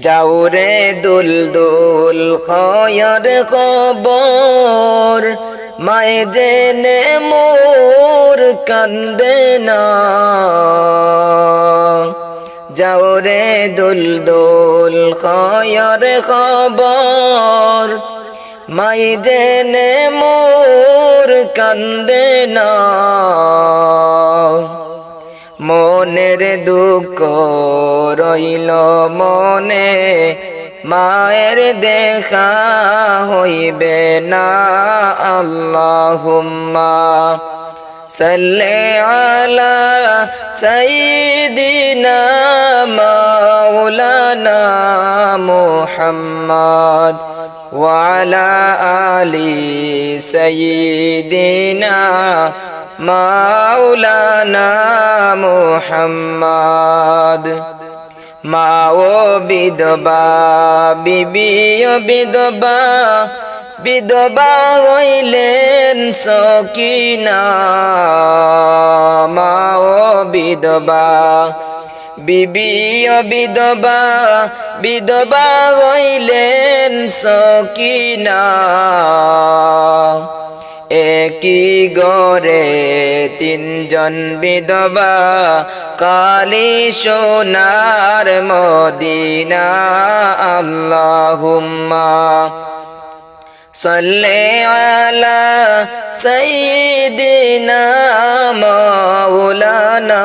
যাওরে দুল দুল খয়র খবর মায়ে জেনে মোর কান্দে না। যাওরে দুল দুল খয়র খবর মাই জেনে মোর কান্দে না। মনের দুঃখ রইল মনে, মায়ের দেখা হইবে না, আল্লাহুম্মা সাল্লে আলা সাইদিনা মাওলানা মুহাম্মদ ওয়ালা আলি সাইদিনা মাওলানা মুহাম্মদ। মা ও বিধবা বিবি ও বিধবা বিধবা হইলেন সকিনা। মা ও বিধবা বিবি ও বিধবা বিধবা হইলেন সকিনা। একই গরে তিনজন বিধবা কালি সোনার মদিনা আল্লাহুম্মা صل على سيدنا مولانا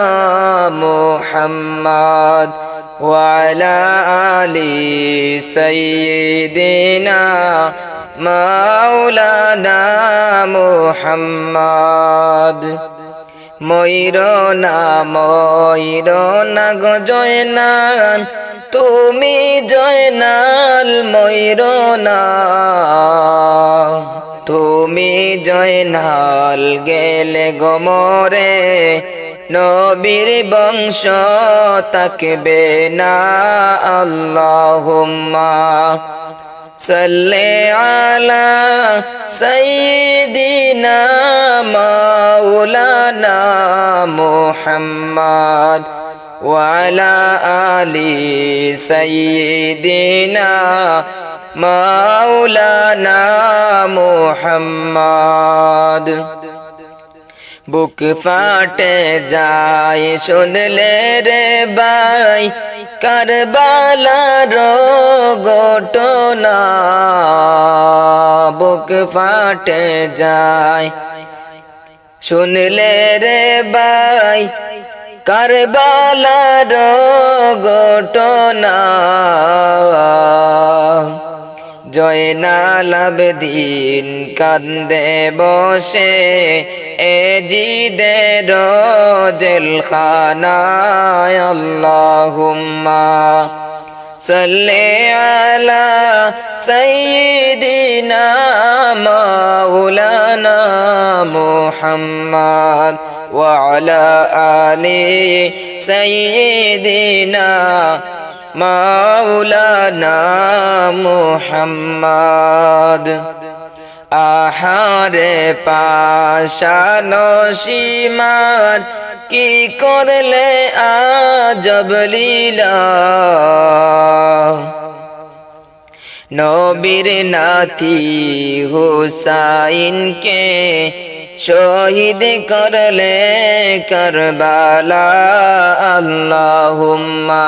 محمد وعلى آل سيدنا মাওলানা মুহাম্মদ। ময়ূর না ময়ূর না গো জয়নাল, তুমি জয়নাল, ময়ূর না। তুমি জয়নাল গেলে গমরে নবীর বংশ তাকবে না, আল্লাহুম্মা। صل على سيدنا مولانا محمد وعلى آل سيدنا مولانا محمد বুক ফাটে যায় শুনলে রে বাই কারবালার ঘটনা বুক ফাটে যায়। শুনলে রে বাই কারবালার ঘটনা জয়নাল আবদিন কান্দে বসে। জিদের জেলখানায় আল্লাহুম্মা সাল্লি আলা সাইয়্যিদিনা মাওলানা মুহাম্মদ وعلى آل سيدنا মাওলানা মুহাম্মদ আহারে পাশানো সীমার কি করলে আজব লীলা? নবীর নাতি হুসাইনকে শহীদ করলে করবালা আল্লাহুম্মা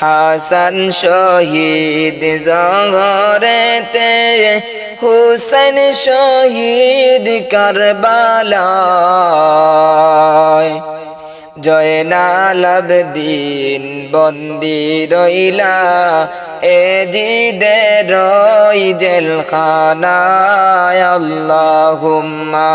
হাসান শহীদ জগরেতে হুসেন শহীদ কারবালায়। জয়নাল আবদিন বন্দি রইলা, এ জিদে রই জেলখানায়, আল্লাহুম্মা।